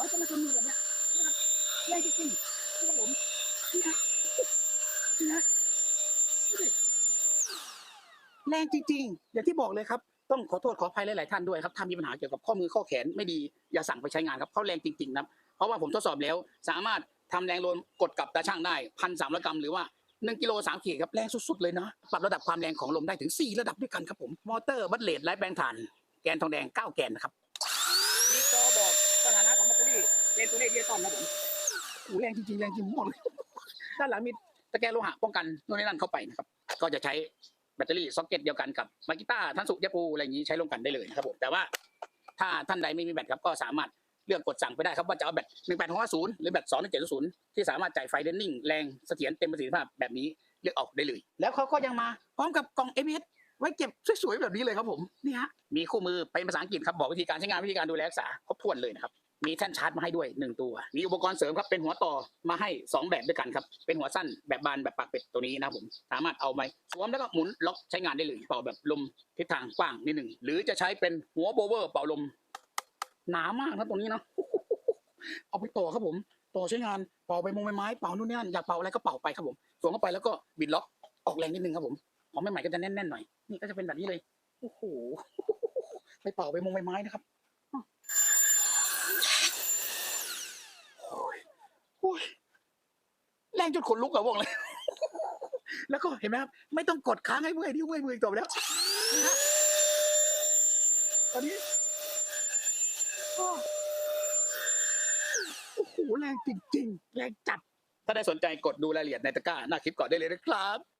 อจะมาชนมือแบบเนี้ยนะครับแรงจริงๆครับผมนี่นะนี่นะแรงจริง ๆ อย่างที่บอกเลยครับ ต้องขอโทษขออภัยหลายๆท่านด้วยครับถ้ามีปัญหาเกี่ยวกับข้อมือข้อแขนไม่ดีอย่าสั่งไปใช้งานครับเขาแรงจริงๆนะเพราะว่าผมทดสอบแล้ว สามารถทำแรงโลนกดกับตาช่างได้พันสามร้อยกรัมหรือว่าหนึ่งกิโลสามขีดครับแรงสุดๆเลยนะปรับระดับความแรงของลมได้ถึงสี่ระดับด้วยกันครับผมมอเตอร์บัตเลดไร้แปลงถ่านแกนทองแดงเก้าแกนนะครับมีจอบอกสถานะของแบตเตอรี่ เป็นตัวเลขเดียตอนนะผมโอ้แรงจริงๆแรงจริงหมดเลยด้านหลังมีตะแกรงโลหะป้องกันโน่นนี่นั่นเข้าไปนะครับ ก็จะใช้แบตเตอรี่ซ็อกเก็ตเดียวกันกับมากิต้าทันสุยาปูอะไรอย่างนี้ใช้ร่วมกันได้เลยนะครับผมแต่ว่าถ้าท่านใดไม่มีแบตครับก็สามารถเลือกกดสั่งไปได้ครับว่าจะเอาแบต1 8 5 0หรือแบต2 1 7 0ที่สามารถจ่ายไฟเดนนิ่งแรงเสถียรเต็มประสิทธิภาพแบบนี้เลือกออกได้เลย แล้วเขาก็ยังมาพร้อมกับกล่อง ABS ไว้เก็บสวยๆแบบนี้เลยครับผมนี่ฮะมีคู่มือเป็นภาษาอังกฤษครับบอกวิธีการใช้งานวิธีการดูแลรักษาครบถ้วนเลยนะครับ มีแท่นชาร์จมาให้ด้วยหนึ่งตัว มีอุปกรณ์เสริมครับเป็นหัวต่อมาให้สองแบบด้วยกันครับ เป็นหัวสั้นแบบบานแบบปากเป็ดตัวนี้นะผม สามารถเอาไปสวมแล้วก็หมุนล็อกใช้งานได้เลยเป่าแบบลมทิศทางกว้างนิดหนึ่งหรือจะใช้เป็นหัวโบเวอร์เป่าลมหนามากนะตรงนี้เนาะเอาไปต่อครับผม ต่อใช้งานเป่าไปมงใบไม้เป่านู่นนี่นั่นอยากเป่าอะไรก็เป่าไปครับผมสวมเข้าไปแล้วก็บิดล็อกออกแรงนิดนึงครับผมของใหม่ๆก็จะแน่นๆหน่อยนี่ก็จะเป็นแบบนี้เลยโอ้โหไปเป่าไปมงใบไม้นะครับ โอ้ย แรงจนขนลุกอะบอกเลย แล้วก็เห็นไหมครับไม่ต้องกดค้างให้เมื่อยนิ้วเมื่อยมือจบแล้วตอนนี้โอ้โหแรงจริงๆ แรงจัด ถ้าได้สนใจกดดูรายละเอียดในตะกร้าหน้าคลิปก่อนได้เลยนะครับ